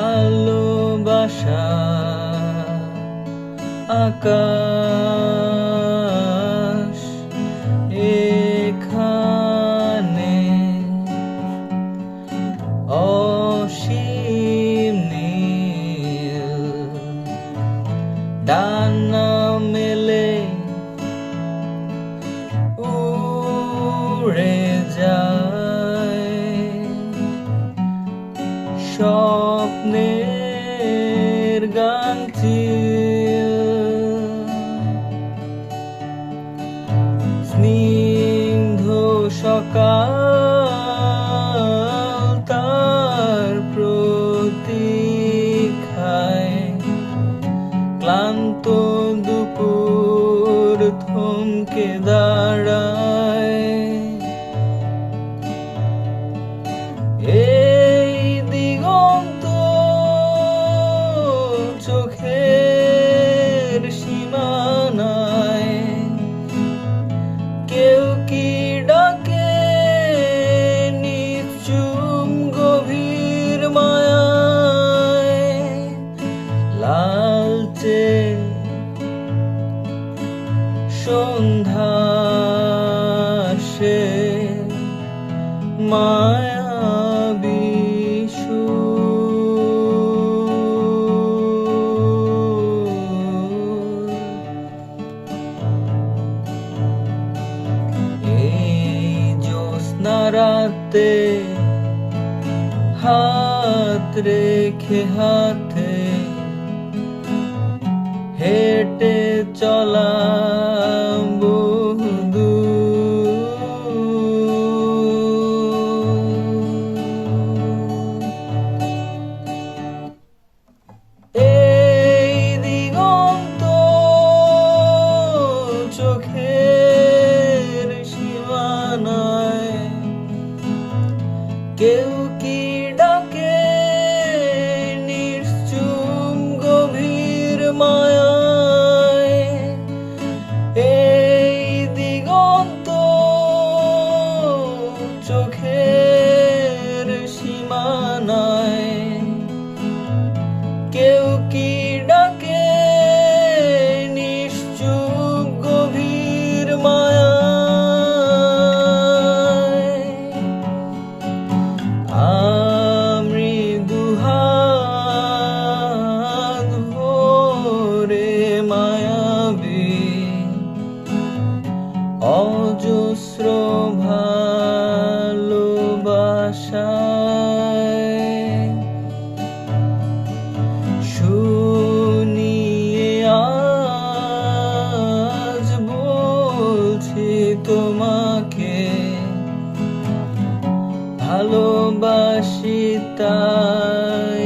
ভালোবাসা আকাশ এখানে অসীম ডানা মেলে স্বপ্নের গানটি স্নিগ্ধ সকাল তার প্রতীক্ষায় ক্লান্ত দুপুর থমকে দাঁড়ায়। সন্ধ্যা সে মায়াবী রাতে হাত রেখে হাতে হেঁটে চলা que que অজস্র শুনিয়ে আজ বলছি তোমাকে ভালোবাসি তাই